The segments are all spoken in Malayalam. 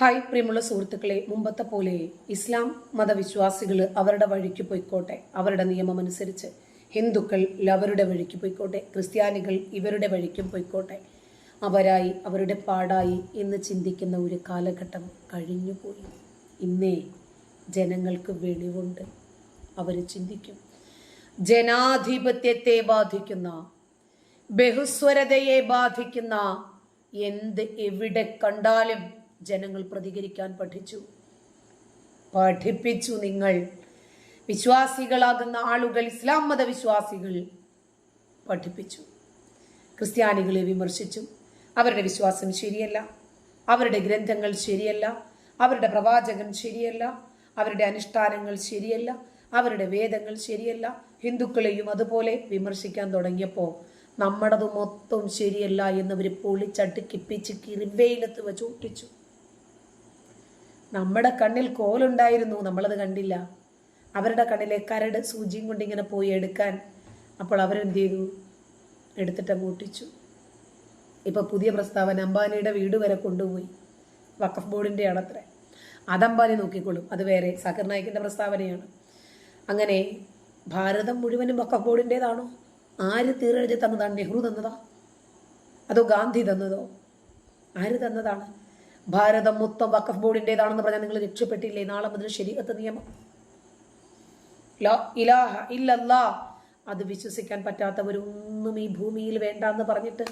ഹായ് പ്രിയമുള്ള സുഹൃത്തുക്കളെ. മുമ്പത്തെ പോലെ ഇസ്ലാം മതവിശ്വാസികൾ അവരുടെ വഴിക്ക് പോയിക്കോട്ടെ. അവരുടെ നിയമമനുസരിച്ച് ഹിന്ദുക്കൾ അവരുടെ വഴിക്ക് പോയിക്കോട്ടെ. ക്രിസ്ത്യാനികൾ ഇവരുടെ വഴിക്കും പോയിക്കോട്ടെ. അവരായി അവരുടെ പാടായി എന്ന് ചിന്തിക്കുന്ന ഒരു കാലഘട്ടം കഴിഞ്ഞുപോയി. ഇന്നേ ജനങ്ങൾക്ക് വെളിവുണ്ട്. അവർ ചിന്തിക്കും. ജനാധിപത്യത്തെ ബാധിക്കുന്ന ബഹുസ്വരതയെ ബാധിക്കുന്ന എന്ത് എവിടെ കണ്ടാലും ജനങ്ങൾ പ്രതികരിക്കാൻ പഠിച്ചു. പഠിപ്പിച്ചു നിങ്ങൾ. വിശ്വാസികളാകുന്ന ആളുകൾ ഇസ്ലാം മതവിശ്വാസികൾ പഠിപ്പിച്ചു. ക്രിസ്ത്യാനികളെ വിമർശിച്ചു. അവരുടെ വിശ്വാസം ശരിയല്ല. അവരുടെ ഗ്രന്ഥങ്ങൾ ശരിയല്ല. അവരുടെ പ്രവാചകൻ ശരിയല്ല. അവരുടെ അനുഷ്ഠാനങ്ങൾ ശരിയല്ല. അവരുടെ വേദങ്ങൾ ശരിയല്ല. ഹിന്ദുക്കളെയും അതുപോലെ വിമർശിക്കാൻ തുടങ്ങിയപ്പോൾ നമ്മുടേത് മൊത്തം ശരിയല്ല എന്നവർ പൊളിച്ചടുക്കി പിച്ച് കിറിവയിലത്ത് നമ്മുടെ കണ്ണിൽ കോലുണ്ടായിരുന്നു. നമ്മളത് കണ്ടില്ല. അവരുടെ കണ്ണിലെ കരട് സൂചിയും കൊണ്ട് ഇങ്ങനെ പോയി എടുക്കാൻ അപ്പോൾ അവരെന്ത് ചെയ്തു? എടുത്തിട്ട് മൂട്ടിച്ചു ഇപ്പോൾ ഇപ്പൊ പുതിയ പ്രസ്താവന അംബാനിയുടെ വീട് വരെ കൊണ്ടുപോയി. വഖഫ് ബോർഡിന്റെ ആണത്രേ. അത് അംബാനി നോക്കിക്കൊള്ളും അത് വേറെ സക്കർ നായിക്കിന്റെ പ്രസ്താവനയാണ്. അങ്ങനെ ഭാരതം മുഴുവനും വഖഫ് ബോർഡിന്റെതാണോ ആര് തീരെഴുതി തന്നതാണ് നെഹ്റു തന്നതാ? അതോ ഗാന്ധി തന്നതോ? ആര് തന്നതാണ്? ഭാരതം മൊത്തം വഖഫ് ബോർഡിന്റെതാണെന്ന് പറഞ്ഞാൽ നിങ്ങൾ രക്ഷപ്പെട്ടില്ലേ? നാളെ മുതൽ ശരീരത്ത് നിയമം. ഇലാഹ ഇല്ലല്ല. അത് വിശ്വസിക്കാൻ പറ്റാത്തവരൊന്നും ഈ ഭൂമിയിൽ വേണ്ട എന്ന് പറഞ്ഞിട്ട്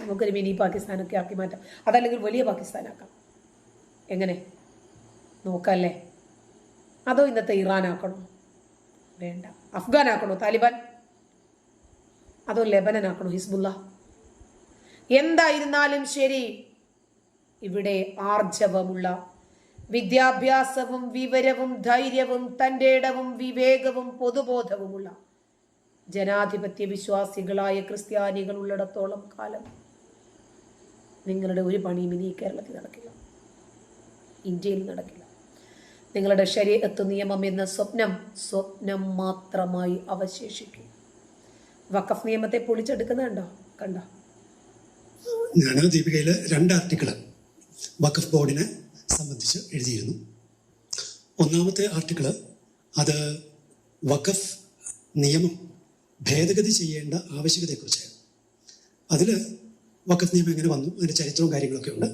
നമുക്കൊരു മിനി പാകിസ്ഥാനൊക്കെ ആക്കി മാറ്റാം. അതല്ലെങ്കിൽ വലിയ പാകിസ്ഥാനാക്കാം. എങ്ങനെ? നോക്കല്ലേ? അതോ ഇന്നത്തെ ഇറാൻ ആക്കണോ വേണ്ട. അഫ്ഗാൻ ആക്കണോ താലിബാൻ? അതോ ലെബനൻ ആക്കണോ ഹിസ്ബുല്ല? എന്തായിരുന്നാലും ശരി. ഇവിടെ ആർജവമുള്ള വിദ്യാഭ്യാസവും വിവരവും ധൈര്യവും തന്റെ ഇടവും വിവേകവും പൊതുബോധവുമുള്ള ജനാധിപത്യ വിശ്വാസികളായ ക്രിസ്ത്യാനികൾ ഉള്ളിടത്തോളം കാലം നിങ്ങളുടെ ഒരു പണിയും ഇനി കേരളത്തിൽ നടക്കില്ല. ഇന്ത്യയിൽ നടക്കില്ല. നിങ്ങളുടെ ശരീരത്ത് നിയമം എന്ന സ്വപ്നം സ്വപ്നം മാത്രമായി അവശേഷിക്കും. വഖഫ് നിയമത്തെ പൊളിച്ചെടുക്കുന്നുണ്ടോ കണ്ടോ? ഞാൻ ദീപികയിൽ രണ്ട് ആർട്ടിക്കിൾ വഖഫ് ബോർഡിനെ സംബന്ധിച്ച് എഴുതിയിരുന്നു. ഒന്നാമത്തെ ആർട്ടിക്കിൾ അത് വഖഫ് നിയമം ഭേദഗതി ചെയ്യേണ്ട ആവശ്യകതയെക്കുറിച്ചായിരുന്നു. അതിൽ വഖഫ് നിയമം എങ്ങനെ വന്നു അതിന്റെ ചരിത്രവും കാര്യങ്ങളൊക്കെ ഉണ്ട്.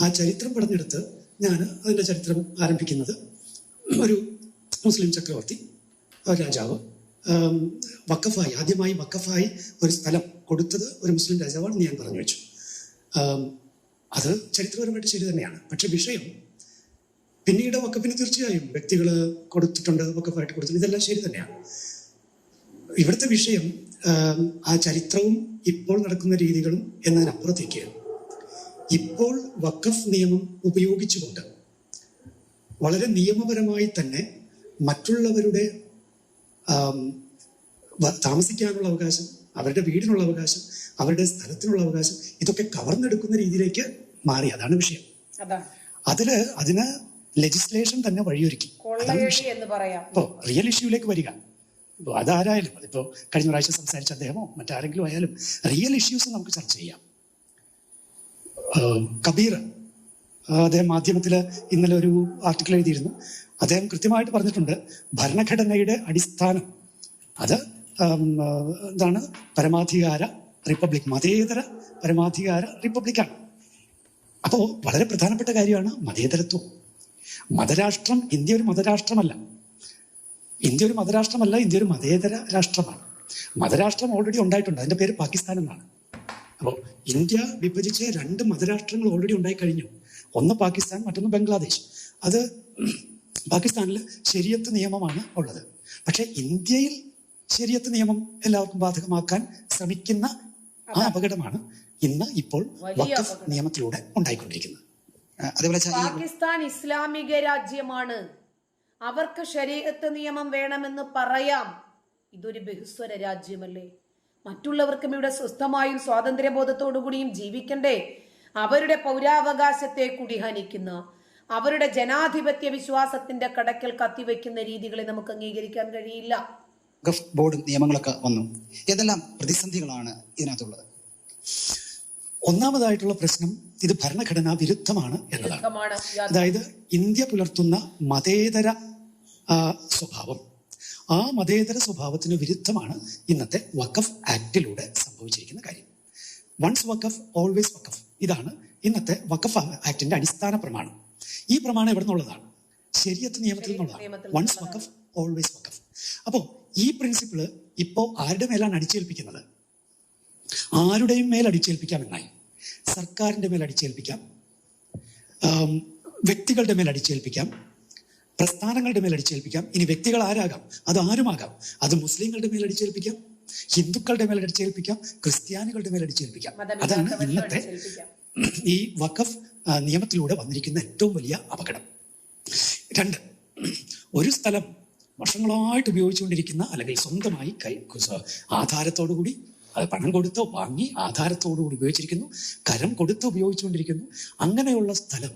ആ ചരിത്രം പറഞ്ഞെടുത്ത് ഞാൻ അതിന്റെ ചരിത്രം ആരംഭിക്കുന്നത് ഒരു മുസ്ലിം ചക്രവർത്തി രാജാവ്. വക്കഫായി ആദ്യമായി വഖഫായി ഒരു സ്ഥലം കൊടുത്തത് ഒരു മുസ്ലിം രാജാവാണെന്ന് ഞാൻ പറഞ്ഞു വെച്ചു. അത് ചരിത്രപരമായിട്ട് ശരി തന്നെയാണ്. പക്ഷെ വിഷയം പിന്നീട് വക്കപ്പിന് തീർച്ചയായും വ്യക്തികൾ കൊടുത്തിട്ടുണ്ട് വക്കപ്പായിട്ട് കൊടുത്തിട്ടുണ്ട്. ഇതെല്ലാം ശരി തന്നെയാണ്. ഇവിടുത്തെ വിഷയം ആ ചരിത്രവും ഇപ്പോൾ നടക്കുന്ന രീതികളും എന്നതിനപ്പുറത്തേക്ക് ഇപ്പോൾ വക്കഫ് നിയമം ഉപയോഗിച്ചുകൊണ്ട് വളരെ നിയമപരമായി തന്നെ മറ്റുള്ളവരുടെ താമസിക്കാനുള്ള അവകാശം അവരുടെ വീടിനുള്ള അവകാശം അവരുടെ സ്ഥലത്തിനുള്ള അവകാശം ഇതൊക്കെ കവർന്നെടുക്കുന്ന രീതിയിലേക്ക് മാറി. അതാണ് വിഷയം. അതിൽ അതിന് ലെജിസ്ലേഷൻ തന്നെ വഴിയൊരുക്കി. ഇപ്പോ റിയൽ ഇഷ്യൂലേക്ക് വരിക. അതാരായാലും അതിപ്പോ കഴിഞ്ഞ പ്രാവശ്യം സംസാരിച്ച അദ്ദേഹമോ മറ്റാരെങ്കിലും ആയാലും റിയൽ ഇഷ്യൂസ് നമുക്ക് ചർച്ച ചെയ്യാം. കബീർ അദ്ദേഹം മാധ്യമത്തിൽ ഇന്നലെ ഒരു ആർട്ടിക്കിൾ എഴുതിയിരുന്നു. അദ്ദേഹം കൃത്യമായിട്ട് പറഞ്ഞിട്ടുണ്ട് ഭരണഘടനയുടെ അടിസ്ഥാനം. അത് എന്താണ്? പരമാധികാര റിപ്പബ്ലിക് മതേതര പരമാധികാര റിപ്പബ്ലിക്കാണ്. അപ്പോൾ വളരെ പ്രധാനപ്പെട്ട കാര്യമാണ് മതേതരത്വം. മതരാഷ്ട്രം ഇന്ത്യ ഒരു മതരാഷ്ട്രമല്ല. ഇന്ത്യ ഒരു മതരാഷ്ട്രമല്ല ഇന്ത്യ ഒരു മതേതര രാഷ്ട്രമാണ്. മതരാഷ്ട്രം ഓൾറെഡി ഉണ്ടായിട്ടുണ്ട്. അതിന്റെ പേര് പാകിസ്ഥാൻ എന്നാണ്. അപ്പോൾ ഇന്ത്യ വിഭജിച്ച് രണ്ട് മതരാഷ്ട്രങ്ങൾ ഓൾറെഡി ഉണ്ടായി കഴിഞ്ഞു. ഒന്ന് പാകിസ്ഥാൻ മറ്റൊന്ന് ബംഗ്ലാദേശ്. അത് പാകിസ്ഥാനിൽ ശരിയത്ത് നിയമമാണ് ഉള്ളത്. പക്ഷേ ഇന്ത്യയിൽ ശരിയത്ത് നിയമം എല്ലാവർക്കും ബാധകമാക്കാൻ ശ്രമിക്കുന്ന ആ അപകടമാണ് ഇന്ന് ഇപ്പോൾ വഖഫ് നിയമത്തിലൂടെ ഉണ്ടായിക്കൊണ്ടിരിക്കുന്നത്. അതേപോലെ പാകിസ്ഥാൻ ഇസ്ലാമിക രാജ്യമാണ്. അവർക്ക് ശരീരത്ത് നിയമം വേണമെന്ന് പറയാം. ഇതൊരു ബഹുസ്വര രാജ്യമല്ലേ? മറ്റുള്ളവർക്കും ഇവിടെ സ്വസ്ഥമായും സ്വാതന്ത്ര്യബോധത്തോടുകൂടിയും ജീവിക്കണ്ടേ? അവരുടെ പൗരാവകാശത്തെ കൂടി ഹനിക്കുന്ന അവരുടെ ജനാധിപത്യ വിശ്വാസത്തിന്റെ കടക്കൽ കത്തിവെക്കുന്ന രീതികളെ നമുക്ക് അംഗീകരിക്കാൻ കഴിയില്ല. വഖഫ് ബോർഡ് നിയമങ്ങളൊക്കെ വന്നു. ഏതെല്ലാം പ്രതിസന്ധികളാണ് ഇതിനകത്തുള്ളത്. ഒന്നാമതായിട്ടുള്ള പ്രശ്നം ഇത് ഭരണഘടനാ വിരുദ്ധമാണ് എന്നതാണ്. അതായത് ഇന്ത്യ പുലർത്തുന്ന മതേതര സ്വഭാവം. ആ മതേതര സ്വഭാവത്തിന് വിരുദ്ധമാണ് ഇന്നത്തെ വഖഫ് ആക്ടിലൂടെ സംഭവിച്ചിരിക്കുന്ന കാര്യം. Once waqf always waqf. ഇതാണ് ഇന്നത്തെ വഖഫ് ആക്ടിന്റെ അടിസ്ഥാന പ്രമാണം. ഈ പ്രമാണം എവിടെ നിന്നുള്ളതാണ്. ശരിയത്ത് നിയമത്തിൽ നിന്നുള്ളതാണ്. Once waqf always waqf. അപ്പോ ഈ പ്രിൻസിപ്പിൾ ഇപ്പോ ആരുടെ മേലാണ് അടിച്ചേൽപ്പിക്കുന്നത്? ആരുടെയും മേൽ അടിച്ചേൽപ്പിക്കാം എന്നായി. സർക്കാരിന്റെ മേൽ അടിച്ചേൽപ്പിക്കാം. വ്യക്തികളുടെ മേൽ അടിച്ചേൽപ്പിക്കാം. പ്രസ്ഥാനങ്ങളുടെ മേൽ അടിച്ചേൽപ്പിക്കാം. ഇനി വ്യക്തികൾ ആരാകാം? അത് ആരുമാകാം? അത് മുസ്ലിങ്ങളുടെ മേൽ അടിച്ചേൽപ്പിക്കാം. ഹിന്ദുക്കളുടെ മേൽ അടിച്ചേൽപ്പിക്കാം. ക്രിസ്ത്യാനികളുടെ മേൽ അടിച്ചേൽപ്പിക്കാം. അതാണ് ഇന്നത്തെ ഈ വഖഫ് നിയമത്തിലൂടെ വന്നിരിക്കുന്ന ഏറ്റവും വലിയ അപകടം. രണ്ട് ഒരു സ്ഥലം വർഷങ്ങളായിട്ട് ഉപയോഗിച്ചുകൊണ്ടിരിക്കുന്ന അല്ലെങ്കിൽ സ്വന്തമായി കൈ ആധാരത്തോടു കൂടി അത് പണം കൊടുത്തോ വാങ്ങി ആധാരത്തോടുകൂടി ഉപയോഗിച്ചിരിക്കുന്നു കരം കൊടുത്ത് ഉപയോഗിച്ചുകൊണ്ടിരിക്കുന്നു. അങ്ങനെയുള്ള സ്ഥലം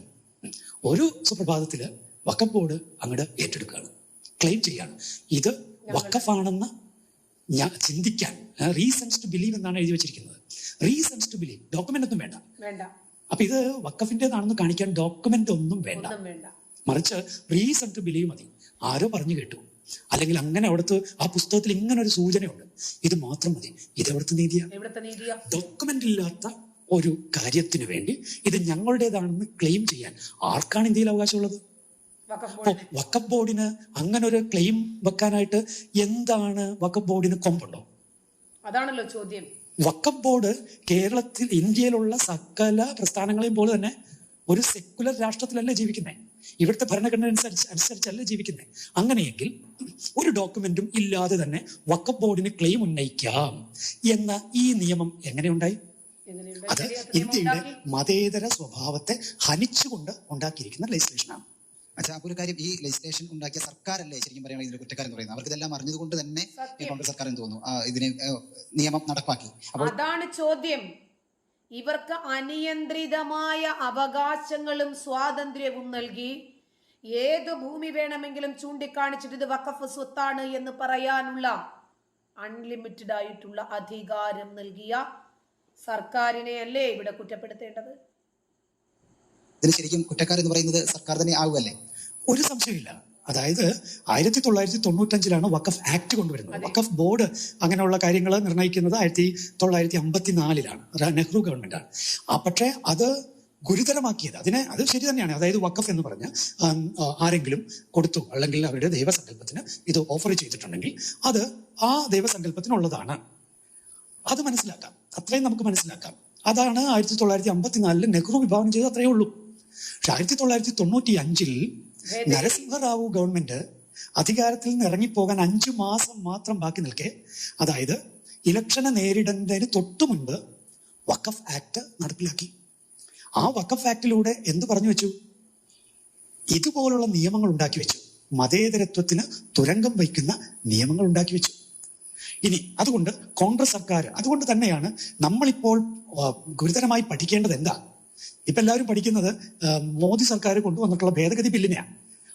ഒരു സുപ്രഭാതത്തിൽ വക്കം ബോർഡ് അങ്ങോട്ട് ഏറ്റെടുക്കുകയാണ് ക്ലെയിം ചെയ്യാണ് ഇത് വക്കഫാണെന്ന് ഞാൻ ചിന്തിക്കാൻ റീസൺസ് ടു ബിലീവ് എന്നാണ് എഴുതി വെച്ചിരിക്കുന്നത്. റീസൺസ് ടു ബിലീവ് ഡോക്യുമെന്റ് ഒന്നും വേണ്ട. അപ്പൊ ഇത് വക്കഫിന്റേതാണെന്ന് കാണിക്കാൻ ഡോക്യുമെന്റ് ഒന്നും വേണ്ട. ഒന്നും വേണ്ട. മറിച്ച് റീസൺ ടു ബിലീവ് മതി. ആരോ പറഞ്ഞു കേട്ടു. അല്ലെങ്കിൽ അങ്ങനെ അവിടുത്തെ ആ പുസ്തകത്തിൽ ഇങ്ങനെ ഒരു സൂചനയുണ്ട്. ഇത് മാത്രം മതി. ഇത് എവിടുത്തെ നീതിയാ? ഡോക്യുമെന്റ് ഇല്ലാത്ത ഒരു കാര്യത്തിന് വേണ്ടി ഇത് ഞങ്ങളുടേതാണെന്ന് ക്ലെയിം ചെയ്യാൻ ആർക്കാണ് ഇന്ത്യയിൽ അവകാശമുള്ളത്? വക്കപ്പ് ബോർഡിന്. അങ്ങനെ ഒരു ക്ലെയിം വെക്കാനായിട്ട് എന്താണ് വക്കപ്പ് ബോർഡിന് കൊമ്പുണ്ടോ? അതാണല്ലോ ചോദ്യം. വക്കപ്പ് ബോർഡ് കേരളത്തിൽ ഇന്ത്യയിലുള്ള സകല പ്രസ്ഥാനങ്ങളെയും പോലെ തന്നെ ഒരു സെക്കുലർ രാഷ്ട്രത്തിലല്ല ജീവിക്കുന്നത് ഇവിടുത്തെ ഭരണഘടന അനുസരിച്ച് അനുസരിച്ചല്ല ജീവിക്കുന്നത് അങ്ങനെയെങ്കിൽ ഒരു ഡോക്യുമെന്റും ഇല്ലാതെ തന്നെ വക്കഫ് ബോർഡിന് ക്ലെയിം ഉന്നയിക്കാം. എന്ന ഈ നിയമം എങ്ങനെയുണ്ടായി? എങ്ങനെയുണ്ട് അത് ഇന്ത്യയുടെ. മതേതര സ്വഭാവത്തെ ഹനിച്ചുകൊണ്ട് ഉണ്ടാക്കിയിരിക്കുന്ന ലെജിസ്ലേഷനാണ് അച്ഛാ ഒരു കാര്യം ഈ ലെജിസ്ലേഷൻ ഉണ്ടാക്കിയ സർക്കാരല്ലേ ശരിക്കും പറയുകയാണെങ്കിൽ ഇതിന്റെ കുറ്റക്കാരൻ എന്ന് പറയുന്നത്? അവർക്ക് ഇതെല്ലാം അറിഞ്ഞതുകൊണ്ട് തന്നെ. കോൺഗ്രസ് സർക്കാർ എന്ന് തോന്നുന്നു ഇതിനെ നിയമം നടപ്പാക്കി. അതാണ് ചോദ്യം. ഇവർക്ക് അനിയന്ത്രിതമായ അവകാശങ്ങളും സ്വാതന്ത്ര്യവും നൽകി ഏത് ഭൂമി വേണമെങ്കിലും ചൂണ്ടിക്കാണിച്ചിട്ട് ഇത് വഖഫ് സ്വത്താണ് എന്ന് പറയാനുള്ള അൺലിമിറ്റഡ് ആയിട്ടുള്ള അധികാരം നൽകിയ സർക്കാരിനെ അല്ലേ ഇവിടെ കുറ്റപ്പെടുത്തേണ്ടത്? ഇതിന് ശരിക്കും കുറ്റക്കാർ എന്ന് പറയുന്നത് സർക്കാർ തന്നെ ആവുമല്ലേ ഒരു സംശയമില്ല അതായത് ആയിരത്തി തൊള്ളായിരത്തി തൊണ്ണൂറ്റഞ്ചിലാണ് വഖഫ് ആക്ട് കൊണ്ടുവരുന്നത്. വഖഫ് ബോർഡ് അങ്ങനെയുള്ള കാര്യങ്ങൾ നിർണയിക്കുന്നത് ആയിരത്തി തൊള്ളായിരത്തി അമ്പത്തിനാലിലാണ് നെഹ്റു ഗവൺമെന്റ് ആ പക്ഷേ അത് ഗുരുതരമാക്കിയത്. അതിനെ അത് ശരി തന്നെയാണ്. അതായത് വഖഫ് എന്ന് പറഞ്ഞ ആരെങ്കിലും കൊടുത്തു അല്ലെങ്കിൽ അവരുടെ ദൈവസങ്കല്പത്തിന് ഇത് ഓഫർ ചെയ്തിട്ടുണ്ടെങ്കിൽ അത് ആ ദൈവസങ്കല്പത്തിനുള്ളതാണ്. അത് മനസ്സിലാക്കാം. അത്രയും നമുക്ക് മനസ്സിലാക്കാം. അതാണ് ആയിരത്തി തൊള്ളായിരത്തി അമ്പത്തിനാലിൽ നെഹ്റു വിഭാവനം ചെയ്ത് അത്രയേ ഉള്ളൂ. പക്ഷെ ആയിരത്തി തൊള്ളായിരത്തി തൊണ്ണൂറ്റി അഞ്ചിൽ നരസിംഹറാവു ഗവൺമെന്റ് അധികാരത്തിൽ നിന്ന് ഇറങ്ങിപ്പോകാൻ അഞ്ചു മാസം മാത്രം ബാക്കി നിൽക്കെ. അതായത് ഇലക്ഷനെ നേരിടുന്നതിന് തൊട്ടു മുൻപ് വഖഫ് ആക്ട് നടപ്പിലാക്കി. ആ വഖഫ് ആക്ടിലൂടെ എന്ത് പറഞ്ഞു വെച്ചു? ഇതുപോലുള്ള നിയമങ്ങൾ ഉണ്ടാക്കി വെച്ചു. മതേതരത്വത്തിന് തുരങ്കം വയ്ക്കുന്ന നിയമങ്ങൾ ഉണ്ടാക്കി വെച്ചു. ഇനി അതുകൊണ്ട് കോൺഗ്രസ് സർക്കാർ അതുകൊണ്ട് തന്നെയാണ് നമ്മളിപ്പോൾ ഗുരുതരമായി പഠിക്കേണ്ടത് എന്താ? ഇപ്പൊ എല്ലാവരും പഠിക്കുന്നത് മോദി സർക്കാർ കൊണ്ടുവന്നിട്ടുള്ള ഭേദഗതി ബില്ലിനെയാണ്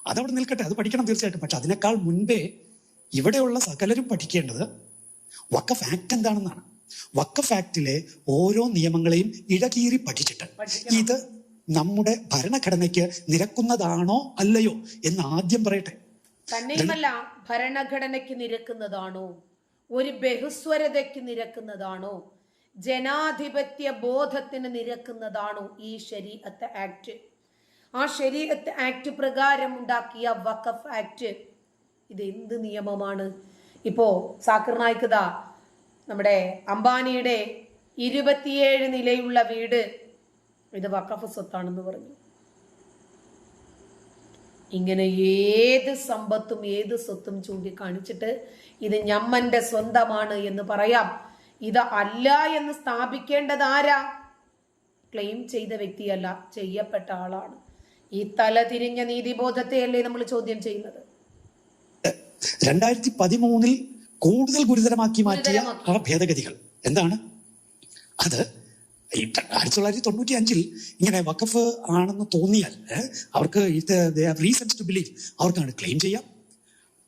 അതവിടെ നിൽക്കട്ടെ അത് പഠിക്കണം തീർച്ചയായിട്ടും. പക്ഷെ അതിനേക്കാൾ മുൻപേ ഇവിടെയുള്ള സകലരും പഠിക്കേണ്ടത് വക്ക ആക്ട് എന്താണെന്നാണ്. വക്ക ആക്ടിലെ ഓരോ നിയമങ്ങളെയും ഇഴകീറി പഠിച്ചിട്ട്. ഇത് നമ്മുടെ ഭരണഘടനയ്ക്ക് നിരക്കുന്നതാണോ അല്ലയോ എന്ന് ആദ്യം പറയട്ടെ. തന്നെയുമല്ല ഭരണഘടനയ്ക്ക് നിരക്കുന്നതാണോ? ഒരു ബഹുസ്വരതയ്ക്ക് നിരക്കുന്നതാണോ? ജനാധിപത്യ ബോധത്തിന് നിരക്കുന്നതാണോ ഈ ശരീഅത്ത് ആക്ട്. ആ ശരീഅത്ത് ആക്ട് പ്രകാരം ഉണ്ടാക്കിയ വഖഫ് ആക്ട്. ഇത് എന്ത് നിയമമാണ്? ഇപ്പോ സാക്കിർ നായിക്കുത നമ്മുടെ അംബാനിയുടെ ഇരുപത്തിയേഴ് നിലയുള്ള വീട് ഇത് വഖഫ് സ്വത്താണെന്ന് പറഞ്ഞു. ഇങ്ങനെ ഏത് സമ്പത്തും ഏത് സ്വത്തും ചൂണ്ടിക്കാണിച്ചിട്ട് ഇത് ഞമ്മന്റെ സ്വന്തമാണ് എന്ന് പറയാം. ഇത് അല്ല എന്ന് സ്ഥാപിക്കേണ്ടത് ആരാ? ക്ലെയിം ചെയ്ത വ്യക്തിയല്ല ചെയ്യപ്പെട്ട ആളാണ്. ഈ തലതിരിഞ്ഞ നീതിബോധത്തെയല്ലേ നമ്മൾ ചോദ്യം ചെയ്യുന്നത്? രണ്ടായിരത്തി പതിമൂന്നിൽ കൂടുതൽ ഗുരുതരമാക്കി മാറ്റിയ. ആ ഭേദഗതികൾ. എന്താണ്? അത് ആയിരത്തി തൊള്ളായിരത്തി തൊണ്ണൂറ്റി അഞ്ചിൽ ഇങ്ങനെ വഖഫ് ആണെന്ന് തോന്നിയാൽ അവർക്ക് റീസൺസ് ടു ബിലീവ്. അവർക്കാണ് ക്ലെയിം ചെയ്യാം.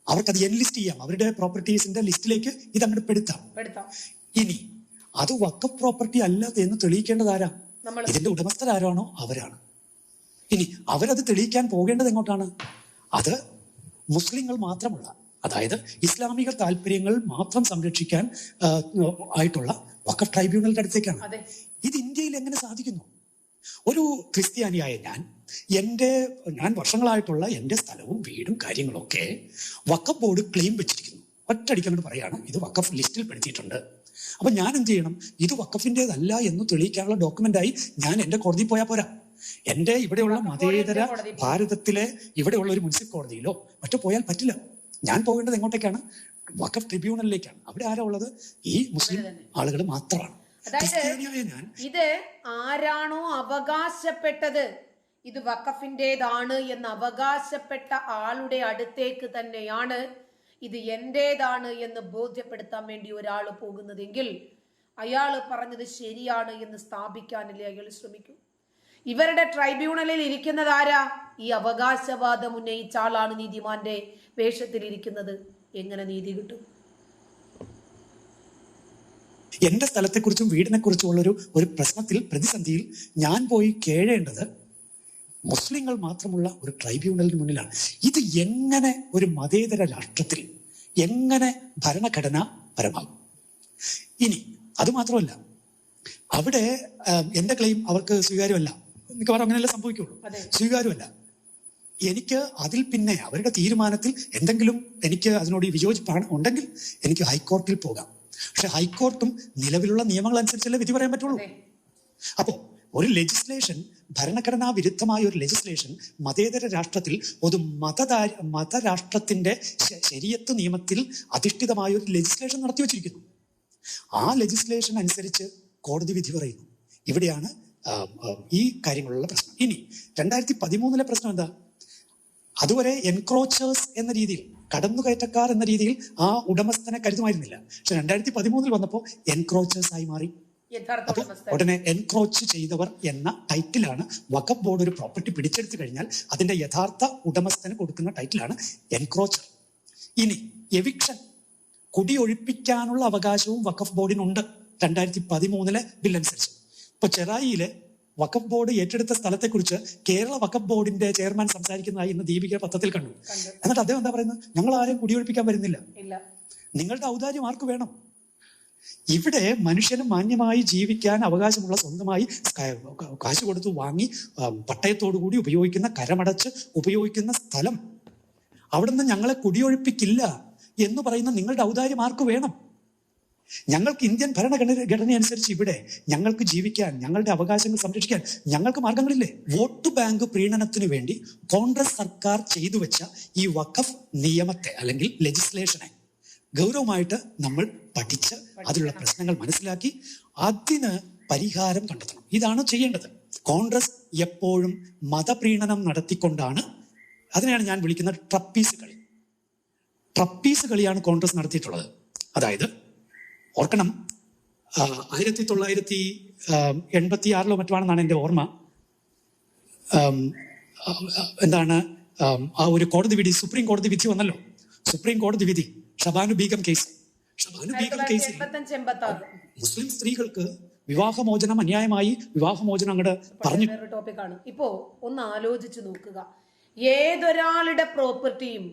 അവർക്കത് എൻലിസ്റ്റ് ചെയ്യാം. അവരുടെ പ്രോപ്പർട്ടീസിന്റെ ലിസ്റ്റിലേക്ക് ഇത് അങ്ങോട്ട് പെടുത്താം. ഇനി അത് വക്ക പ്രോപ്പർട്ടി അല്ല എന്ന് തെളിയിക്കേണ്ടത് ആരാ? ഇതിന്റെ ഉടമസ്ഥരാരാണോ അവരാണ്. ഇനി അവരത് തെളിയിക്കാൻ പോകേണ്ടത് എങ്ങോട്ടാണ്? അത് മുസ്ലിങ്ങൾ മാത്രമുള്ള അതായത് ഇസ്ലാമിക താല്പര്യങ്ങൾ മാത്രം സംരക്ഷിക്കാൻ ആയിട്ടുള്ള വക്കഫ് ട്രൈബ്യൂണലിന്റെ അടുത്തേക്കാണ്. ഇത് ഇന്ത്യയിൽ എങ്ങനെ സാധിക്കുന്നു? ഒരു ക്രിസ്ത്യാനിയായ ഞാൻ എന്റെ ഞാൻ വർഷങ്ങളായിട്ടുള്ള എന്റെ സ്ഥലവും വീടും കാര്യങ്ങളൊക്കെ വക്കഫ് ബോർഡ് ക്ലെയിം വെച്ചിരിക്കുന്നു. ഒറ്റയടിക്ക് അങ്ങോട്ട് പറയാണ് ഇത് വക്കഫ് ലിസ്റ്റിൽ പെടുത്തിയിട്ടുണ്ട്. അപ്പൊ ഞാൻ എന്ത് ചെയ്യണം? ഇത് വക്കഫിന്റെതല്ല എന്ന് തെളിയിക്കാനുള്ള ഡോക്യുമെന്റായി ഞാൻ എന്റെ കോടതി പോയാൽ പോരാ. എന്റെ ഇവിടെയുള്ള മതേതര ഭാരതത്തിലെ ഇവിടെയുള്ള ഒരു മുനിസിപ്പൽ കോടതിയിലോ മറ്റോ പോയാൽ പറ്റില്ല. ഞാൻ പോകേണ്ടത് എങ്ങോട്ടേക്കാണ്? വക്കഫ് ട്രിബ്യൂണലിലേക്കാണ്. അവിടെ ആരാ ഉള്ളത്? ഈ മുസ്ലിം ആളുകൾ മാത്രമാണ്. അതായത് ഇത് ആരാണോ അവകാശപ്പെട്ടത്? ഇത് വഖഫിന്റെതാണ് എന്ന് അവകാശപ്പെട്ട ആളുടെ അടുത്തേക്ക് തന്നെയാണ് ഇത് എന്റേതാണ് എന്ന് ബോധ്യപ്പെടുത്താൻ വേണ്ടി ഒരാൾ പോകുന്നതെങ്കിൽ അയാൾ പറഞ്ഞത് ശരിയാണ് എന്ന് സ്ഥാപിക്കാനല്ലേ അയാൾ ശ്രമിക്കും. ഇവരുടെ ട്രൈബ്യൂണലിൽ ഇരിക്കുന്നത് ആരാ? ഈ അവകാശവാദം ഉന്നയിച്ച ആളാണ് നീതിമാന്റെ വേഷത്തിൽ ഇരിക്കുന്നത്. എങ്ങനെ നീതി കിട്ടും? എന്റെ സ്ഥലത്തെക്കുറിച്ചും ഒരു ഒരു പ്രശ്നത്തിൽ പ്രതിസന്ധിയിൽ ഞാൻ പോയി കേഴേണ്ടത് മുസ്ലിങ്ങൾ മാത്രമുള്ള ഒരു ട്രൈബ്യൂണലിന് മുന്നിലാണ്. ഇത് എങ്ങനെ ഒരു മതേതര രാഷ്ട്രത്തിൽ എങ്ങനെ ഭരണഘടന പരമാകും? ഇനി അതുമാത്രമല്ല അവിടെ എന്റെ ക്ലെയിം അവർക്ക് സ്വീകാര്യമല്ല. മിക്കവാറും അങ്ങനെയല്ലേ സംഭവിക്കുള്ളൂ. സ്വീകാര്യമല്ല. എനിക്ക് അതിൽ പിന്നെ അവരുടെ തീരുമാനത്തിൽ എന്തെങ്കിലും എനിക്ക് അതിനോട് വിയോജിപ്പാണ് ഉണ്ടെങ്കിൽ എനിക്ക് ഹൈക്കോടതിയിൽ പോകാം. പക്ഷെ ഹൈക്കോർട്ടും നിലവിലുള്ള നിയമങ്ങൾ അനുസരിച്ചല്ലേ വിധി പറയാൻ പറ്റുള്ളൂ? അപ്പോൾ അപ്പോ ഒരു ലെജിസ്ലേഷൻ ഭരണഘടനാ വിരുദ്ധമായ ഒരു ലെജിസ്ലേഷൻ മതേതര രാഷ്ട്രത്തിൽ ഒരു മതദാ മതരാഷ്ട്രത്തിന്റെ ശരിയത്ത് നിയമത്തിൽ അധിഷ്ഠിതമായ ഒരു ലെജിസ്ലേഷൻ നടത്തി വച്ചിരിക്കുന്നു. ആ ലെജിസ്ലേഷൻ അനുസരിച്ച് കോടതി വിധി പറയുന്നു. ഇവിടെയാണ് ഈ കാര്യങ്ങളുള്ള പ്രശ്നം. ഇനി രണ്ടായിരത്തി പതിമൂന്നിലെ പ്രശ്നം എന്താ? അതുവരെ എൻക്രോച്ചേഴ്സ് എന്ന രീതിയിൽ കടന്നുകയറ്റക്കാർ എന്ന രീതിയിൽ ആ ഉടമസ്ഥനെ കരുതുമായിരുന്നില്ല. പക്ഷെ രണ്ടായിരത്തി പതിമൂന്നിൽ വന്നപ്പോൾ എൻക്രോച്ചേഴ്സ് ആയി മാറി. ഉടനെ എൻക്രോച്ച് ചെയ്തവർ എന്ന ടൈറ്റിലാണ് വഖഫ് ബോർഡ് ഒരു പ്രോപ്പർട്ടി പിടിച്ചെടുത്തു കഴിഞ്ഞാൽ അതിന്റെ യഥാർത്ഥ ഉടമസ്ഥന് കൊടുക്കുന്ന ടൈറ്റിലാണ് എൻക്രോച്ചർ ഇനി എവിക്ഷൻ കുടിയൊഴിപ്പിക്കാനുള്ള അവകാശവും വഖഫ് ബോർഡിനുണ്ട് രണ്ടായിരത്തി പതിമൂന്നിലെ ബിൽ അനുസരിച്ച്. ഇപ്പൊ ചെറായിയിലെ വഖഫ് ബോർഡ് ഏറ്റെടുത്ത സ്ഥലത്തെക്കുറിച്ച് കേരള വഖഫ് ബോർഡിന്റെ ചെയർമാൻ സംസാരിക്കുന്നതായി ഇന്ന് ദീപിക പത്രത്തിൽ കണ്ടു. എന്നിട്ട് അദ്ദേഹം എന്താ പറയുന്നത്? ഞങ്ങൾ ആരെയും കുടിയൊഴിപ്പിക്കാൻ വരുന്നില്ല. നിങ്ങളുടെ ഔദാര്യം ആർക്ക് വേണം? ഇവിടെ മനുഷ്യന് മാന്യമായി ജീവിക്കാൻ അവകാശമുള്ള സ്വന്തമായി കാശ് കൊടുത്ത് വാങ്ങി പട്ടയത്തോടുകൂടി ഉപയോഗിക്കുന്ന കരമടച്ച് ഉപയോഗിക്കുന്ന സ്ഥലം. അവിടുന്ന് ഞങ്ങളെ കുടിയൊഴിപ്പിക്കില്ല എന്ന് പറയുന്ന നിങ്ങളുടെ ഔദാര്യം ആർക്ക് വേണം? ഞങ്ങൾക്ക് ഇന്ത്യൻ ഭരണഘടന അനുസരിച്ച് ഇവിടെ ഞങ്ങൾക്ക് ജീവിക്കാൻ ഞങ്ങളുടെ അവകാശങ്ങൾ സംരക്ഷിക്കാൻ ഞങ്ങൾക്ക് മാർഗങ്ങളില്ലേ? വോട്ട് ബാങ്ക് പ്രീണനത്തിനു വേണ്ടി കോൺഗ്രസ് സർക്കാർ ചെയ്തു വെച്ച ഈ വഖഫ് നിയമത്തെ അല്ലെങ്കിൽ ലെജിസ്ലേഷനെ ഗൗരവമായിട്ട് നമ്മൾ പഠിച്ച് അതിലുള്ള പ്രശ്നങ്ങൾ മനസ്സിലാക്കി അതിന് പരിഹാരം കണ്ടെത്തണം. ഇതാണ് ചെയ്യേണ്ടത്. കോൺഗ്രസ് എപ്പോഴും മതപ്രീണനം നടത്തിക്കൊണ്ടാണ് അതിനെയാണ് ഞാൻ വിളിക്കുന്ന ട്രപ്പീസ് കളി. ട്രപ്പീസ് കളിയാണ് കോൺഗ്രസ് നടത്തിയിട്ടുള്ളത്. അതായത് ഓർക്കണം ആയിരത്തി തൊള്ളായിരത്തി എൺപത്തി ആറിലോ മറ്റുമാണെന്നാണ് എന്റെ ഓർമ്മ. എന്താണ് ആ ഒരു കോടതി വിധി സുപ്രീം കോടതി വിധി വന്നല്ലോ. സുപ്രീം കോടതി വിധി. ഷബാനു ബീഗം കേസ്. ഷബാനു ബീഗം കേസിൽ മുസ്ലിം സ്ത്രീകൾക്ക് വിവാഹമോചനം അന്യായമായി വിവാഹമോചനം അങ്ങോട്ട് പറഞ്ഞു. ടോപ്പിക്കാണ് ഇപ്പോ ഒന്ന് ആലോചിച്ച് നോക്കുക. ഏതൊരാളുടെ പ്രോപ്പർട്ടിയും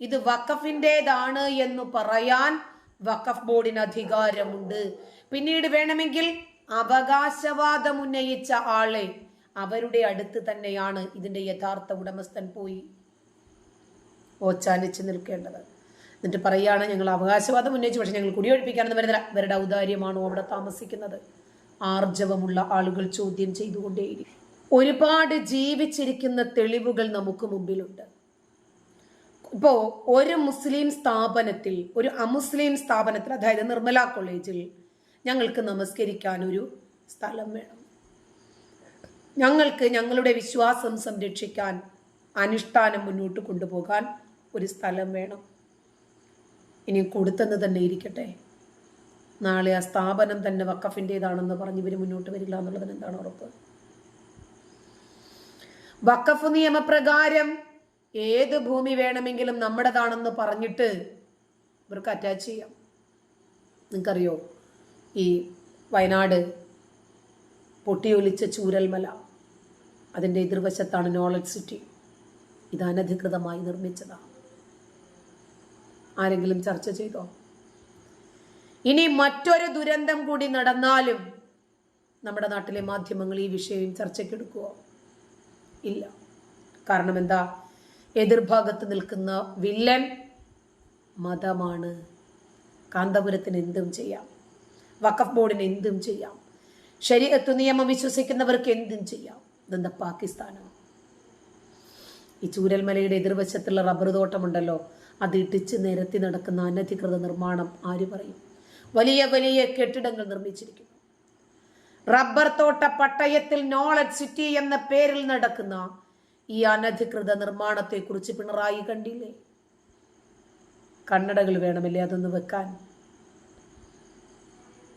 ഇത് വഖഫിന്റെതാണ് എന്ന് പറയാൻ വഖഫ് ബോർഡിന് അധികാരമുണ്ട്. പിന്നീട് വേണമെങ്കിൽ അവകാശവാദം ഉന്നയിച്ച ആളെ അവരുടെ അടുത്ത് തന്നെയാണ് ഇതിന്റെ യഥാർത്ഥ ഉടമസ്ഥൻ പോയി ഓച്ചാനിച്ച് നിൽക്കേണ്ടത്. എന്നിട്ട് പറയുകയാണ് ഞങ്ങൾ അവകാശവാദം ഉന്നയിച്ചു പക്ഷേ ഞങ്ങൾ കുടിയൊഴിപ്പിക്കാനെന്ന് വരുന്നില്ല. ഇവരുടെ ഔദാര്യമാണോ അവിടെ താമസിക്കുന്നത്? ആർജവമുള്ള ആളുകൾ ചോദ്യം ചെയ്തുകൊണ്ടേയിരിക്കും. ഒരുപാട് ജീവിച്ചിരിക്കുന്ന തെളിവുകൾ നമുക്ക് മുമ്പിലുണ്ട്. ഇപ്പോ ഒരു മുസ്ലിം സ്ഥാപനത്തിൽ ഒരു അമുസ്ലിം സ്ഥാപനത്തിൽ അതായത് നിർമ്മല കോളേജിൽ ഞങ്ങൾക്ക് നമസ്കരിക്കാൻ ഒരു സ്ഥലം വേണം. ഞങ്ങൾക്ക് ഞങ്ങളുടെ വിശ്വാസം സംരക്ഷിക്കാൻ അനുഷ്ഠാനം മുന്നോട്ട് കൊണ്ടുപോകാൻ ഒരു സ്ഥലം വേണം. ഇനി കൊടുത്തെന്ന് തന്നെ ഇരിക്കട്ടെ. നാളെ ആ സ്ഥാപനം തന്നെ വക്കഫിന്റെതാണെന്ന് പറഞ്ഞ് ഇവർ മുന്നോട്ട് വരില്ല എന്നുള്ളതിന് എന്താണ് ഉറപ്പ്? വക്കഫ് നിയമപ്രകാരം ഏത് ഭൂമി വേണമെങ്കിലും നമ്മുടേതാണെന്ന് പറഞ്ഞിട്ട് ഇവർക്ക് അറ്റാച്ച് ചെയ്യാം. നിങ്ങൾക്കറിയോ? ഈ വയനാട് പൊട്ടിയൊലിച്ച ചൂരൽമല അതിന്റെ എതിർവശത്താണ് നോളജ് സിറ്റി. ഇത് അനധികൃതമായി നിർമ്മിച്ചതാണ്. ആരെങ്കിലും ചർച്ച ചെയ്തോ? ഇനി മറ്റൊരു ദുരന്തം കൂടി നടന്നാലും നമ്മുടെ നാട്ടിലെ മാധ്യമങ്ങൾ ഈ വിഷയം ചർച്ചയ്ക്കെടുക്കുമോ ഇല്ല. കാരണം എന്താ? എതിർഭാഗത്ത് നിൽക്കുന്ന വില്ലൻ മതമാണ്. കാന്തപുരത്തിന് എന്തും ചെയ്യാം. വഖഫ് ബോർഡിന് എന്തും ചെയ്യാം. ശരീരത്തു നിയമം വിശ്വസിക്കുന്നവർക്ക് എന്തും ചെയ്യാം. ഇതെന്താ പാകിസ്ഥാനാണ് ഈ ചൂരൽമലയുടെ എതിർവശത്തുള്ള റബ്ബർ തോട്ടമുണ്ടല്ലോ. അത് ഇടിച്ച് നിരത്തി നടക്കുന്ന അനധികൃത നിർമ്മാണം ആര് പറയും? വലിയ വലിയ കെട്ടിടങ്ങൾ നിർമ്മിച്ചിരിക്കുന്നു. റബ്ബർ തോട്ട പട്ടയത്തിൽ നോളജ് സിറ്റി എന്ന പേരിൽ നടക്കുന്ന ഈ അനധികൃത നിർമ്മാണത്തെക്കുറിച്ച് പിണറായി കണ്ടില്ലേ? കണ്ണടകൾ വേണമല്ലേ അതൊന്ന് വെക്കാൻ?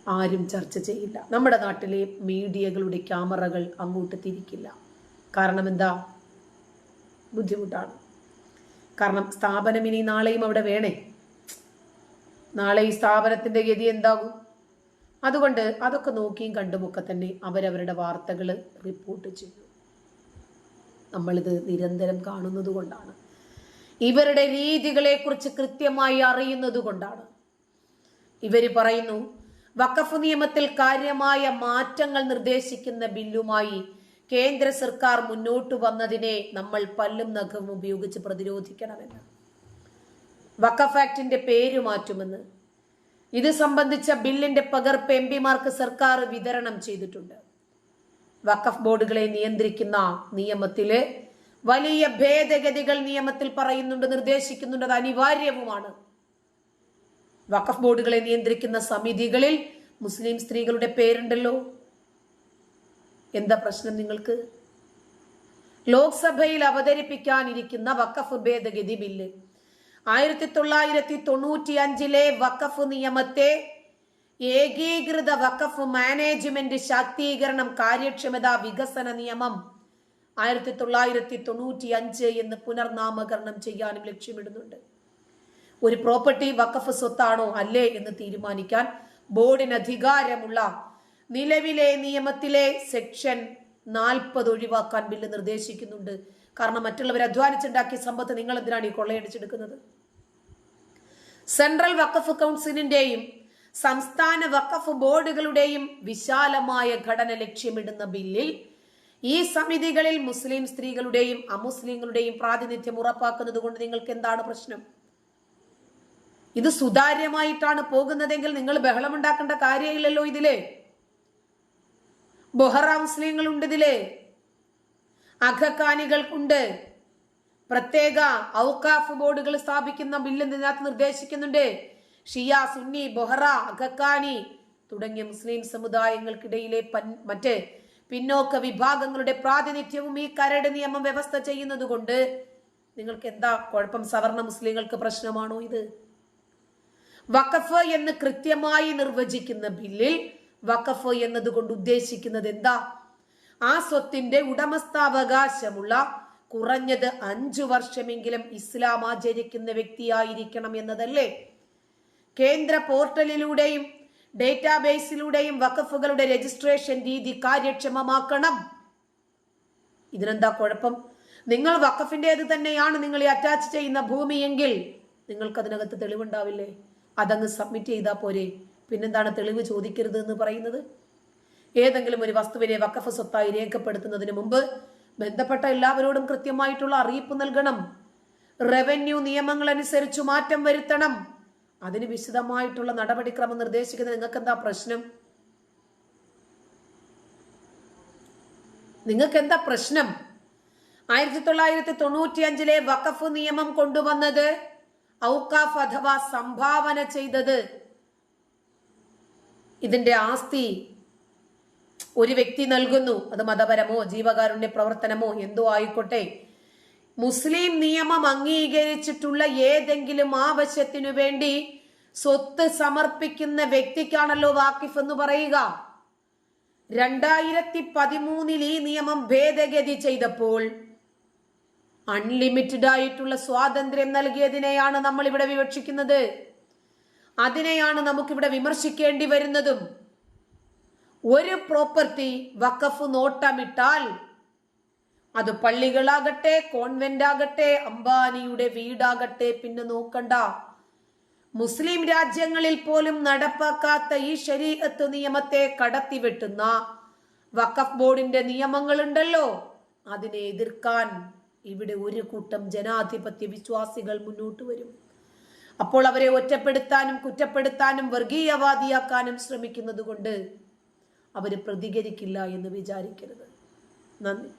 ആരും ചർച്ച ചെയ്യില്ല. നമ്മുടെ നാട്ടിലെ മീഡിയകളുടെ ക്യാമറകൾ അങ്ങോട്ട് തിരിക്കില്ല. കാരണം എന്താ? ബുദ്ധിമുട്ടാണ്. കാരണം സ്ഥാപനം ഇനി നാളെയും അവിടെ വേണേ. നാളെ ഈ സ്ഥാപനത്തിന്റെ ഗതി എന്താകും? അതുകൊണ്ട് അതൊക്കെ നോക്കിയും കണ്ടുമൊക്കെ തന്നെ അവരവരുടെ വാർത്തകൾ റിപ്പോർട്ട് ചെയ്യും. നമ്മളിത് നിരന്തരം കാണുന്നത് കൊണ്ടാണ്. ഇവരുടെ രീതികളെക്കുറിച്ച് കൃത്യമായി അറിയുന്നത് കൊണ്ടാണ്. ഇവർ പറയുന്നു വഖഫ് നിയമത്തിൽ കാര്യമായ മാറ്റങ്ങൾ നിർദ്ദേശിക്കുന്ന ബില്ലുമായി കേന്ദ്ര സർക്കാർ മുന്നോട്ട് വന്നതിനെ നമ്മൾ പല്ലും നഖവും ഉപയോഗിച്ച് പ്രതിരോധിക്കണമെന്ന്. വഖഫ് ആക്ടിന്റെ പേര് മാറ്റുമെന്ന്. ഇത് സംബന്ധിച്ച ബില്ലിന്റെ പകർപ്പ് എം പിമാർക്ക് സർക്കാർ വിതരണം ചെയ്തിട്ടുണ്ട്. വഖഫ് ബോർഡുകളെ നിയന്ത്രിക്കുന്ന നിയമത്തിൽ വലിയ ഭേദഗതികൾ നിയമത്തിൽ പറയുന്നുണ്ട് നിർദ്ദേശിക്കുന്നുണ്ട് അത് അനിവാര്യവുമാണ്. വഖഫ് ബോർഡുകളെ നിയന്ത്രിക്കുന്ന സമിതികളിൽ മുസ്ലിം സ്ത്രീകളുടെ പേരുണ്ടല്ലോ. എന്താ പ്രശ്നം നിങ്ങൾക്ക്? ലോക്സഭയിൽ അവതരിപ്പിക്കാനിരിക്കുന്ന വക്കഫ് ഭേദഗതി ബില്ല്. ആയിരത്തി തൊള്ളായിരത്തി തൊണ്ണൂറ്റി അഞ്ചിലെ വക്കഫ് നിയമത്തെ ഏകീകൃത വക്കഫ് മാനേജ്മെന്റ് ശാക്തീകരണം കാര്യക്ഷമത വികസന നിയമം ആയിരത്തി തൊള്ളായിരത്തി തൊണ്ണൂറ്റി അഞ്ച് എന്ന് പുനർനാമകരണം ചെയ്യാനും ലക്ഷ്യമിടുന്നുണ്ട്. ഒരു പ്രോപ്പർട്ടി വക്കഫ് സ്വത്താണോ അല്ലേ എന്ന് തീരുമാനിക്കാൻ ബോർഡിന് അധികാരമുള്ള നിലവിലെ നിയമത്തിലെ സെക്ഷൻ നാൽപ്പത് ഒഴിവാക്കാൻ ബില്ല് നിർദ്ദേശിക്കുന്നുണ്ട്. കാരണം മറ്റുള്ളവർ അധ്വാനിച്ചുണ്ടാക്കിയ സമ്പത്ത് നിങ്ങൾ എന്തിനാണ് ഈ കൊള്ളയടിച്ചെടുക്കുന്നത്? സെൻട്രൽ വഖഫ് കൗൺസിലിന്റെയും സംസ്ഥാന വഖഫ് ബോർഡുകളുടെയും വിശാലമായ ഘടന ലക്ഷ്യമിടുന്ന ബില്ലിൽ ഈ സമിതികളിൽ മുസ്ലിം സ്ത്രീകളുടെയും അമുസ്ലിങ്ങളുടെയും പ്രാതിനിധ്യം ഉറപ്പാക്കുന്നത് കൊണ്ട് നിങ്ങൾക്ക് എന്താണ് പ്രശ്നം? ഇത് സുതാര്യമായിട്ടാണ് പോകുന്നതെങ്കിൽ നിങ്ങൾ ബഹളമുണ്ടാക്കേണ്ട കാര്യമില്ലല്ലോ ഇതിൽ. ബൊഹറ മുസ്ലിങ്ങളുണ്ട് ഇതിൽ അഖക്കാനികൾക്കുണ്ട് പ്രത്യേക ഔക്കാഫ് ബോർഡുകൾ സ്ഥാപിക്കുന്ന ബില്ല് ഇതിനകത്ത് നിർദ്ദേശിക്കുന്നുണ്ട്. ഷിയ സുന്നി ബൊഹറ അഖക്കാനി തുടങ്ങിയ മുസ്ലിം സമുദായങ്ങൾക്കിടയിലെ മറ്റ് പിന്നോക്ക വിഭാഗങ്ങളുടെ പ്രാതിനിധ്യവും ഈ കരട് നിയമം വ്യവസ്ഥ ചെയ്യുന്നത് കൊണ്ട് നിങ്ങൾക്ക് എന്താ കുഴപ്പം? സവർണ മുസ്ലിങ്ങൾക്ക് പ്രശ്നമാണോ ഇത്? വഖഫ് എന്ന് കൃത്യമായി നിർവചിക്കുന്ന ബില്ലിൽ വഖഫ് എന്നതുകൊണ്ട് ഉദ്ദേശിക്കുന്നത് എന്താ? ആ സ്വത്തിന്റെ ഉടമസ്ഥാവകാശമുള്ള കുറഞ്ഞത് അഞ്ചു വർഷമെങ്കിലും ഇസ്ലാം ആചരിക്കുന്ന വ്യക്തിയായിരിക്കണം എന്നതല്ലേ? കേന്ദ്ര പോർട്ടലിലൂടെയും ഡേറ്റാബേസിലൂടെയും വഖഫുകളുടെ രജിസ്ട്രേഷൻ രീതി കാര്യക്ഷമമാക്കണം. ഇതിനെന്താ കുഴപ്പം? നിങ്ങൾ വഖഫിന്റെത് തന്നെയാണ് നിങ്ങൾ ഈ അറ്റാച്ച് ചെയ്യുന്ന ഭൂമിയെങ്കിൽ നിങ്ങൾക്ക് അതിനകത്ത് തെളിവുണ്ടാവില്ലേ? അതങ്ങ് സബ്മിറ്റ് ചെയ്താൽ പോരെ. പിന്നെന്താണ് തെളിവ് ചോദിക്കരുത് എന്ന് പറയുന്നത്? ഏതെങ്കിലും ഒരു വസ്തുവിനെ വക്കഫ് സ്വത്തായി രേഖപ്പെടുത്തുന്നതിന് മുമ്പ് ബന്ധപ്പെട്ട എല്ലാവരോടും കൃത്യമായിട്ടുള്ള അറിയിപ്പ് നൽകണം. റവന്യൂ നിയമങ്ങൾ അനുസരിച്ച് മാറ്റം വരുത്തണം. അതിന് വിശദമായിട്ടുള്ള നടപടിക്രമം നിർദ്ദേശിക്കുന്ന നിങ്ങൾക്ക് എന്താ പ്രശ്നം? നിങ്ങൾക്ക് എന്താ പ്രശ്നം? ആയിരത്തി തൊള്ളായിരത്തി തൊണ്ണൂറ്റി അഞ്ചിലെ വഖഫ് നിയമം കൊണ്ടുവന്നത് ഔക്കാഫ് അഥവാ സംഭാവന ചെയ്തത് ഇതിന്റെ ആസ്തി ഒരു വ്യക്തി നൽകുന്നു. അത് മതപരമോ ജീവകാരുണ്യ പ്രവർത്തനമോ എന്തോ ആയിക്കോട്ടെ. മുസ്ലിം നിയമം അംഗീകരിച്ചിട്ടുള്ള ഏതെങ്കിലും ആവശ്യത്തിനു വേണ്ടി സ്വത്ത് സമർപ്പിക്കുന്ന വ്യക്തിക്കാണല്ലോ വാക്കിഫ് എന്ന് പറയുക. രണ്ടായിരത്തി പതിമൂന്നിൽ ഈ നിയമം ഭേദഗതി ചെയ്തപ്പോൾ അൺലിമിറ്റഡ് ആയിട്ടുള്ള സ്വാതന്ത്ര്യം നൽകിയതിനെയാണ് നമ്മൾ ഇവിടെ വിവക്ഷിക്കുന്നത്. അതിനെയാണ് നമുക്കിവിടെ വിമർശിക്കേണ്ടി വരുന്നതും. ഒരു പ്രോപ്പർട്ടി വഖഫ് നോട്ടമിട്ടാൽ അത് പള്ളികളാകട്ടെ കോൺവെന്റ് ആകട്ടെ അംബാനിയുടെ വീടാകട്ടെ പിന്നെ നോക്കണ്ട. മുസ്ലിം രാജ്യങ്ങളിൽ പോലും നടപ്പാക്കാത്ത ഈ ശരീരത്ത് നിയമത്തെ കടത്തിവെട്ടുന്ന വഖഫ് ബോർഡിന്റെ നിയമങ്ങളുണ്ടല്ലോ. അതിനെ എതിർക്കാൻ ഇവിടെ ഒരു കൂട്ടം ജനാധിപത്യ വിശ്വാസികൾ മുന്നോട്ട് വരും. അപ്പോൾ അവരെ ഒറ്റപ്പെടുത്താനും കുറ്റപ്പെടുത്താനും വർഗീയവാദിയാക്കാനും ശ്രമിക്കുന്നത് കൊണ്ട് അവർ പ്രതികരിക്കില്ല എന്ന് വിചാരിക്കരുത്. നന്ദി.